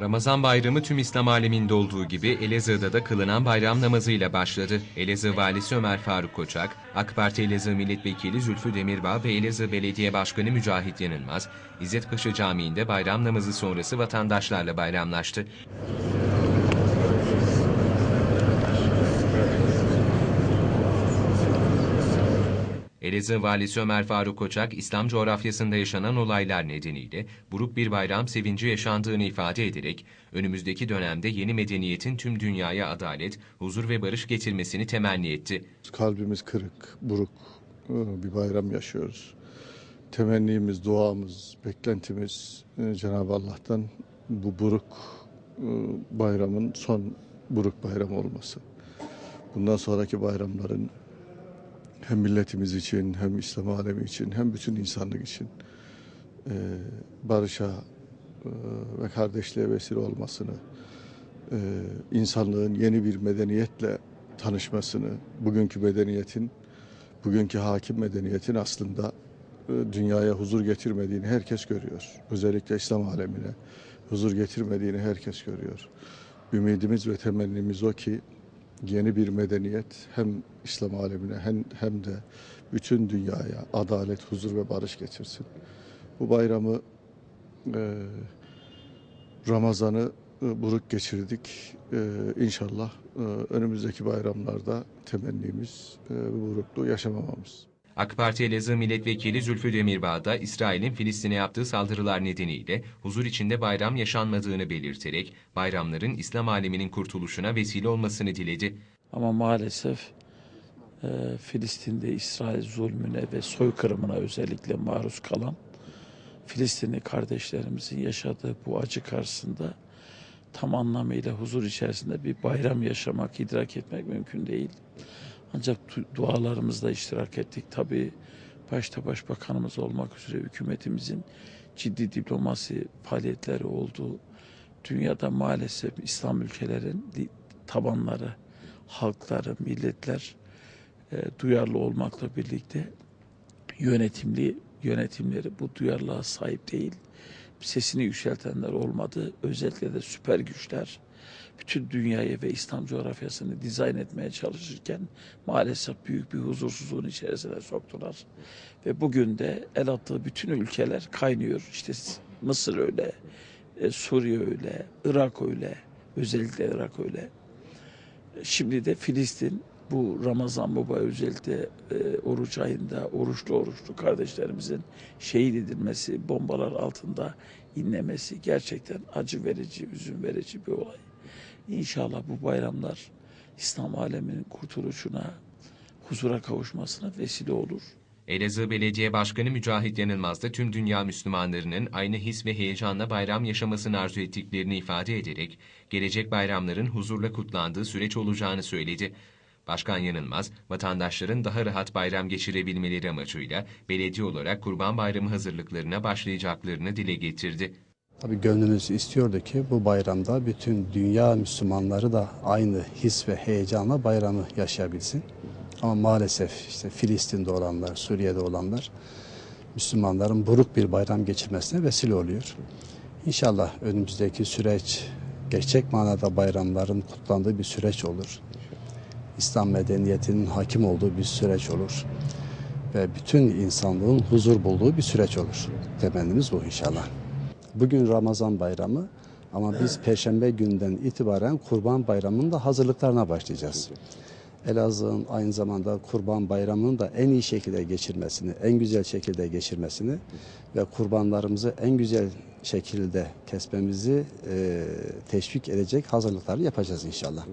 Ramazan bayramı tüm İslam aleminde olduğu gibi Elazığ'da da kılınan bayram namazıyla başladı. Elazığ Valisi Ömer Faruk Koçak, AK Parti Elazığ Milletvekili Zülfü Demirbağ ve Elazığ Belediye Başkanı Mücahit Yanılmaz, İzzet Paşa Camii'nde bayram namazı sonrası vatandaşlarla bayramlaştı. Elazığ Valisi Ömer Faruk Koçak, İslam coğrafyasında yaşanan olaylar nedeniyle buruk bir bayram sevinci yaşandığını ifade ederek, önümüzdeki dönemde yeni medeniyetin tüm dünyaya adalet, huzur ve barış getirmesini temenni etti. Kalbimiz kırık, buruk e, bir bayram yaşıyoruz. Temennimiz, duamız, beklentimiz e, Cenab-ı Allah'tan bu buruk e, bayramın son buruk bayram olması. Bundan sonraki bayramların hem milletimiz için, hem İslam alemi için, hem bütün insanlık için e, barışa e, ve kardeşliğe vesile olmasını, e, insanlığın yeni bir medeniyetle tanışmasını, bugünkü medeniyetin, bugünkü hakim medeniyetin aslında e, dünyaya huzur getirmediğini herkes görüyor. Özellikle İslam alemine huzur getirmediğini herkes görüyor. Ümidimiz ve temennimiz o ki yeni bir medeniyet hem İslam alemine hem, hem de bütün dünyaya adalet, huzur ve barış getirsin. Bu bayramı e, Ramazan'ı e, buruk geçirdik. E, inşallah e, önümüzdeki bayramlarda temennimiz e, bu burukluğu yaşamamamız. AK Parti Elazığ Milletvekili Zülfü Demirbağ da İsrail'in Filistin'e yaptığı saldırılar nedeniyle huzur içinde bayram yaşanmadığını belirterek bayramların İslam aleminin kurtuluşuna vesile olmasını diledi. Ama maalesef e, Filistin'de İsrail zulmüne ve soykırımına özellikle maruz kalan Filistinli kardeşlerimizin yaşadığı bu acı karşısında tam anlamıyla huzur içerisinde bir bayram yaşamak, idrak etmek mümkün değil. Ancak du- dualarımızda iştirak ettik. Tabii başta başbakanımız olmak üzere hükümetimizin ciddi diplomasi faaliyetleri oldu. Dünyada maalesef İslam ülkelerin tabanları, halkları, milletler e, duyarlı olmakla birlikte yönetimli yönetimleri bu duyarlılığa sahip değil. Sesini yükseltenler olmadı. Özellikle de süper güçler bütün dünyayı ve İslam coğrafyasını dizayn etmeye çalışırken maalesef büyük bir huzursuzluğun içerisine soktular. Ve bugün de el attığı bütün ülkeler kaynıyor. İşte Mısır öyle, e, Suriye öyle, Irak öyle, özellikle Irak öyle. Şimdi de Filistin bu Ramazan baba özellikle e, oruç ayında oruçlu oruçlu kardeşlerimizin şehit edilmesi, bombalar altında inlemesi gerçekten acı verici, üzüm verici bir olay. İnşallah bu bayramlar İslam aleminin kurtuluşuna, huzura kavuşmasına vesile olur. Elazığ Belediye Başkanı Mücahit Yanılmaz da tüm dünya Müslümanlarının aynı his ve heyecanla bayram yaşamasını arzu ettiklerini ifade ederek, gelecek bayramların huzurla kutlandığı süreç olacağını söyledi. Başkan Yanılmaz, vatandaşların daha rahat bayram geçirebilmeleri amacıyla belediye olarak Kurban Bayramı hazırlıklarına başlayacaklarını dile getirdi. Tabii gönlümüz istiyordu ki bu bayramda bütün dünya Müslümanları da aynı his ve heyecanla bayramı yaşayabilsin. Ama maalesef işte Filistin'de olanlar, Suriye'de olanlar Müslümanların buruk bir bayram geçirmesine vesile oluyor. İnşallah önümüzdeki süreç gerçek manada bayramların kutlandığı bir süreç olur. İslam medeniyetinin hakim olduğu bir süreç olur. Ve bütün insanlığın huzur bulduğu bir süreç olur. Temennimiz bu inşallah. Bugün Ramazan bayramı ama biz Perşembe günden itibaren Kurban Bayramı'nın da hazırlıklarına başlayacağız. Elazığ'ın aynı zamanda Kurban Bayramı'nın da en iyi şekilde geçirmesini, en güzel şekilde geçirmesini ve kurbanlarımızı en güzel şekilde kesmemizi e, teşvik edecek hazırlıkları yapacağız inşallah.